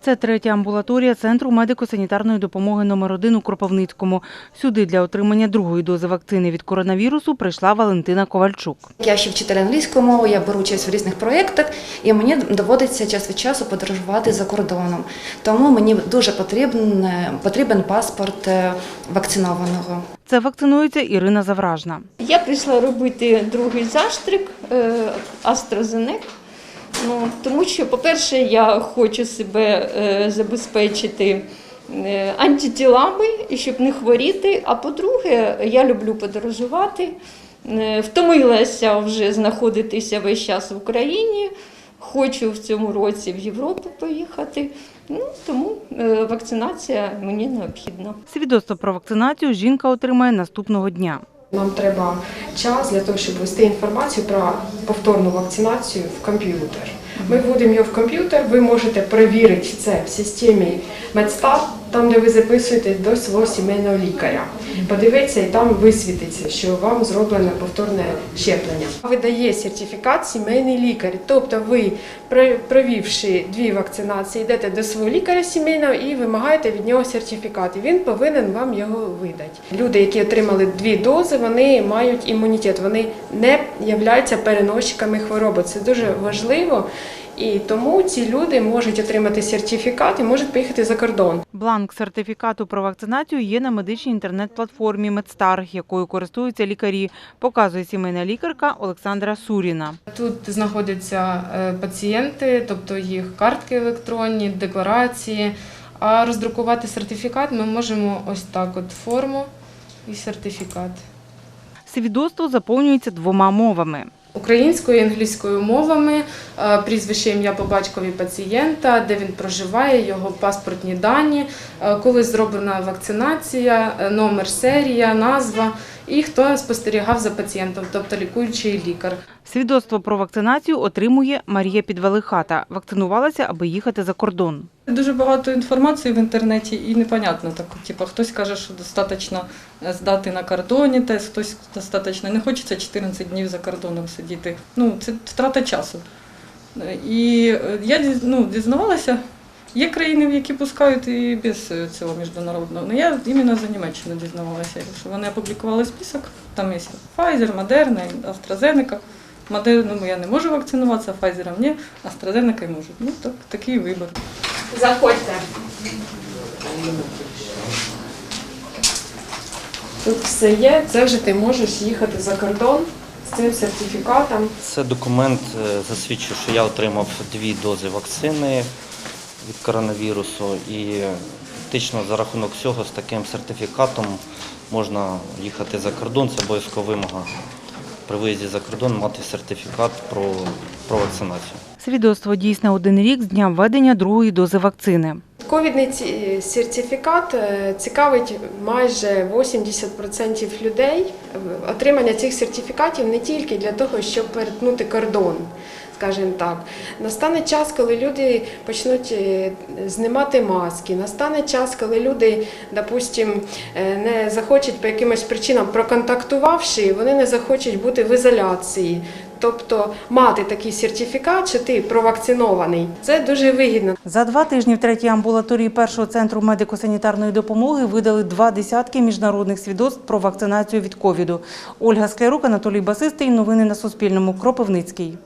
Це третя амбулаторія Центру медико-санітарної допомоги номер 1 у Кропивницькому. Сюди для отримання другої дози вакцини від коронавірусу прийшла Валентина Ковальчук. Я ще вчитель англійської мови, я беру участь в різних проєктах, і мені доводиться час від часу подорожувати за кордоном. Тому мені дуже потрібен, потрібен паспорт е, вакцинованого. Це вакцинується Ірина Завражна. Я прийшла робити другий заштрик AstraZeneca. Ну, тому що, по-перше, я хочу себе е, забезпечити е, антитілами і щоб не хворіти. А по-друге, я люблю подорожувати. Е, Втомилася вже знаходитися весь час в Україні. Хочу в цьому році в Європу поїхати. Ну, тому е, вакцинація мені необхідна. Свідоцтво про вакцинацію жінка отримає наступного дня. Нам треба час для того, щоб ввести інформацію про повторну вакцинацію в комп'ютер. Ми вводимо його в комп'ютер, ви можете перевірити це в системі Медстат, там, де ви записуєте до свого сімейного лікаря. Подивитися, і там висвітиться, що вам зроблено повторне щеплення. Видає сертифікат сімейний лікар. Тобто ви, про- провівши дві вакцинації, йдете до свого лікаря сімейного і вимагаєте від нього сертифікат. І він повинен вам його видати. Люди, які отримали дві дози, вони мають імунітет, вони не являються переносчиками хвороби. Це дуже важливо. І тому ці люди можуть отримати сертифікат і можуть поїхати за кордон. Бланк сертифікату про вакцинацію є на медичній інтернет-платформі Медстар, якою користуються лікарі, показує сімейна лікарка Олександра Суріна. Тут знаходяться е, пацієнти, тобто їх картки електронні, декларації. А роздрукувати сертифікат ми можемо ось так: от форму і сертифікат. Свідоцтво заповнюється двома мовами. Українською і англійською мовами, е, прізвище ім'я по батькові пацієнта, де він проживає, його паспортні дані, е, коли зроблена вакцинація, е, номер серія, назва і хто спостерігав за пацієнтом, тобто лікуючий лікар. Свідоцтво про вакцинацію отримує Марія Підвалихата. Вакцинувалася, аби їхати за кордон. Дуже багато інформації в інтернеті і непонятно так. Типу, хтось каже, що достатньо здати на кордоні тест, хтось достатньо не хочеться 14 днів за кордоном сидіти. Ну, це втрата часу. І е, я ну, дізнавалася, є країни, в які пускають і без е, цього міжнародного. Ну я іменно за Німеччину дізнавалася, що вони опублікували список, там є Pfizer, Moderna, AstraZeneca. Модерну я не можу вакцинуватися, Pfizer ні, AstraZeneca можу. Ну так, такий вибір. Заходьте. Тут все є, це вже ти можеш їхати за кордон з цим сертифікатом. Це документ е, засвідчує, що я отримав дві дози вакцини від коронавірусу і фактично за рахунок цього з таким сертифікатом можна їхати за кордон. Це обов'язкова вимога при виїзді за кордон мати сертифікат про, про вакцинацію. Свідоцтво дійсне один рік з дня введення другої дози вакцини. Ковідний ці- сертифікат е, цікавить майже 80% людей. Отримання цих сертифікатів не тільки для того, щоб перетнути кордон. Скажімо так, настане час, коли люди почнуть е, знімати маски. Настане час, коли люди, допустим, е, не захочуть по якимось причинам проконтактувавши, вони не захочуть бути в ізоляції. Тобто мати такий сертифікат, що ти провакцинований, це дуже вигідно. За два тижні в третій амбулаторії першого центру медико-санітарної допомоги видали два десятки міжнародних свідоцтв про вакцинацію від ковіду. Ольга Склярук, Анатолій Басистий. Новини на Суспільному. Кропивницький.